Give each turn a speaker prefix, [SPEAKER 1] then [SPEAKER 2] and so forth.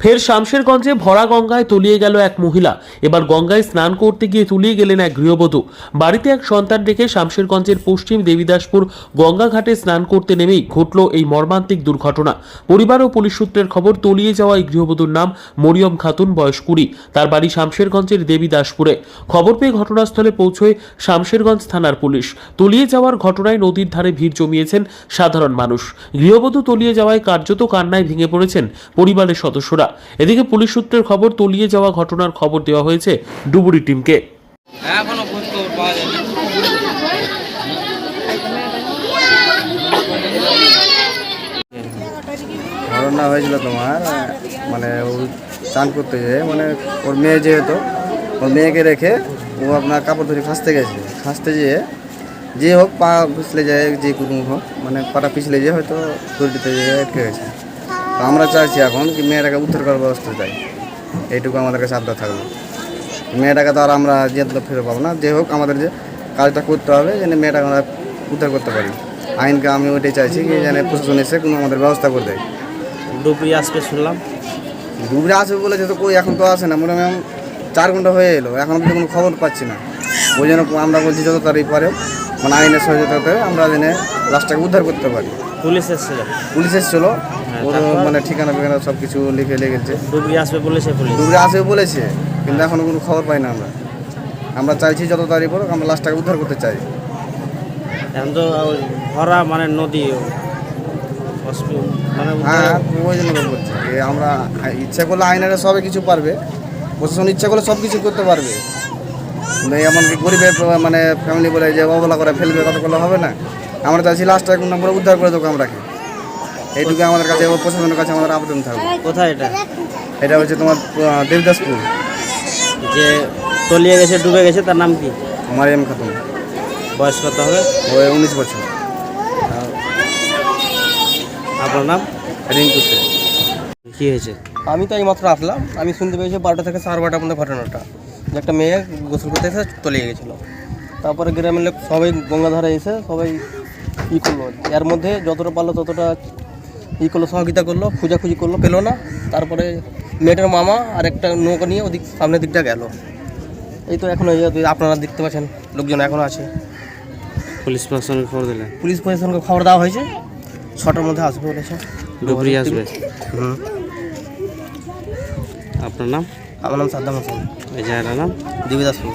[SPEAKER 1] ফের শামশেরগঞ্জে ভরা গঙ্গায় তলিয়ে গেল এক মহিলা। এবার গঙ্গায় স্নান করতে গিয়ে তলিয়ে গেলেন এক গৃহবধূ। বাড়িতে এক সন্তান রেখে শামশেরগঞ্জের পশ্চিম দেবীদাসপুর গঙ্গাঘাটে স্নান করতে নেমেই ঘটল এই মর্মান্তিক দুর্ঘটনা। পরিবার ও পুলিশ সূত্রের খবর, তলিয়ে যাওয়া এই গৃহবধূর নাম মরিয়ম খাতুন, বয়স কুড়ি। তার বাড়ি শামশেরগঞ্জের দেবীদাসপুরে। খবর পেয়ে ঘটনাস্থলে পৌঁছয় শামশেরগঞ্জ থানার পুলিশ। তলিয়ে যাওয়ার ঘটনায় নদীর ধারে ভিড় জমিয়েছেন সাধারণ মানুষ। গৃহবধূ তলিয়ে যাওয়ায় কার্যত কান্নায় ভেঙে পড়েছেন পরিবারের সদস্যরা। এদিকে পুলিশ সূত্রের খবর তলিয়ে যাওয়া ঘটনার খবর দেওয়া হয়েছে ডুবুরি টিমকে।
[SPEAKER 2] এখনও খোঁজ খবর পাওয়া যায়নি।
[SPEAKER 3] ঘটনা হয়েছিল তোমার মানে ও চান করতে যেয়ে মানে ওর মেয়ে যেহেতু ওর মেয়েকে রেখে ও আপনার কাপড় ধরে খাসতে গেছে। খাসতে যেয়ে যে হোক পা পিছলে যায় যে কোনো হোক মানে পাটা পিছলে যেয়ে হয়তো দড়িতে যেয়ে আটকে গেছে। তো আমরা চাইছি এখন কি মেয়েটাকে উদ্ধার করার ব্যবস্থা চাই। এইটুকু আমাদের কাছে আবদার থাকবে মেয়েটাকে তো আর আমরা যেতে ফিরে পাবো না। যে হোক আমাদের যে কাজটা করতে হবে যেন মেয়েটাকে আমরা উদ্ধার করতে পারি। আইনকে আমি ওইটাই চাইছি কি যেন প্রশাসন এসে কোনো আমাদের ব্যবস্থা করে দেয়।
[SPEAKER 2] ডুবরি আসবে শুনলাম।
[SPEAKER 3] ডুবরে আসবে বলেছে তো কই এখন তো আসে না। মোটামুটি চার ঘণ্টা হয়ে এলো। এখন অব্দি কোনো খবর পাচ্ছি না। ওই জন্য আমরা বলছি যত তাড়াতাড়ি পারে মানে আইনের সহযোগিতাতে আমরা জেনে লাশটাকে উদ্ধার করতে পারি।
[SPEAKER 2] পুলিশ এসেছিল।
[SPEAKER 3] পুলিশ এসেছিল। ওর মানে ঠিকানা ফিকানা সব কিছু লিখে লেগেছে।
[SPEAKER 2] ডুবরি আসবে বলেছে পুলিশ।
[SPEAKER 3] ডুবরে আসবে বলেছে কিন্তু এখনও কোনো খবর পাই না আমরা। আমরা চাইছি যত তাড়াতাড়ি পড়ুক আমরা লাশটাকে উদ্ধার করতে চাই।
[SPEAKER 2] এখন তো ভরা মানে নদী মানে
[SPEAKER 3] হ্যাঁ ওই জন্য বলছি। আমরা ইচ্ছা করলে আইনারা সবে কিছু পারবে প্রশাসন ইচ্ছা করলে সব কিছু করতে পারবে। এমনকি গরিবের মানে ফ্যামিলি বলে যে অবলা করে ফেলবে কত করলে হবে না। আমরা চাইছি লাস্টটা এখন আমরা উদ্ধার করে দেবো আমরাকে এইটুকু আমাদের কাছে এবং প্রশাসনের কাছে আমাদের আবেদন থাকবে
[SPEAKER 2] কোথায় এটা?
[SPEAKER 3] এটা হচ্ছে তোমার দেবদাসপুর।
[SPEAKER 2] যে তলিয়ে গেছে ডুবে গেছে তার নাম কি?
[SPEAKER 3] মারিয়াম খাতুন।
[SPEAKER 2] বয়স কত হবে?
[SPEAKER 3] ওই উনিশ বছর।
[SPEAKER 2] আপনার নাম?
[SPEAKER 3] রিঙ্কু সে
[SPEAKER 2] কি হয়েছে?
[SPEAKER 4] আমি তো এইমাত্র আসলাম। আমি শুনতে পেয়েছি বারোটা থেকে সাড়ে বারোটার মধ্যে ঘটনাটা। যে একটা মেয়ে গোসল করতে এসে তলিয়ে গেছিল। তারপরে গ্রামের লোক সবাই গঙ্গাধারে এসে সবাই ই করল এর মধ্যে যতটা পারল ততটা ই করল সহযোগিতা করল খোঁজাখুঁজি করল পেল না। তারপরে মেয়েটার মামা আর একটা নৌকা নিয়ে ওদিক সামনের দিকটা গেল। এই তো এখন এই আপনারা দেখতে পাচ্ছেন লোকজন এখনও আছে।
[SPEAKER 2] পুলিশ প্রশাসনকে খবর দিলেন?
[SPEAKER 4] পুলিশ প্রশাসনকে খবর দেওয়া হয়েছে। ছটার মধ্যে আসবে বলেছে।
[SPEAKER 2] ডুবরি আসবে?
[SPEAKER 4] হুম।
[SPEAKER 2] আপনার নাম?
[SPEAKER 4] আমার নাম সাদ্দাম হোসেন।
[SPEAKER 2] এই জায়গাটার নাম?
[SPEAKER 4] দেবীদাসপুর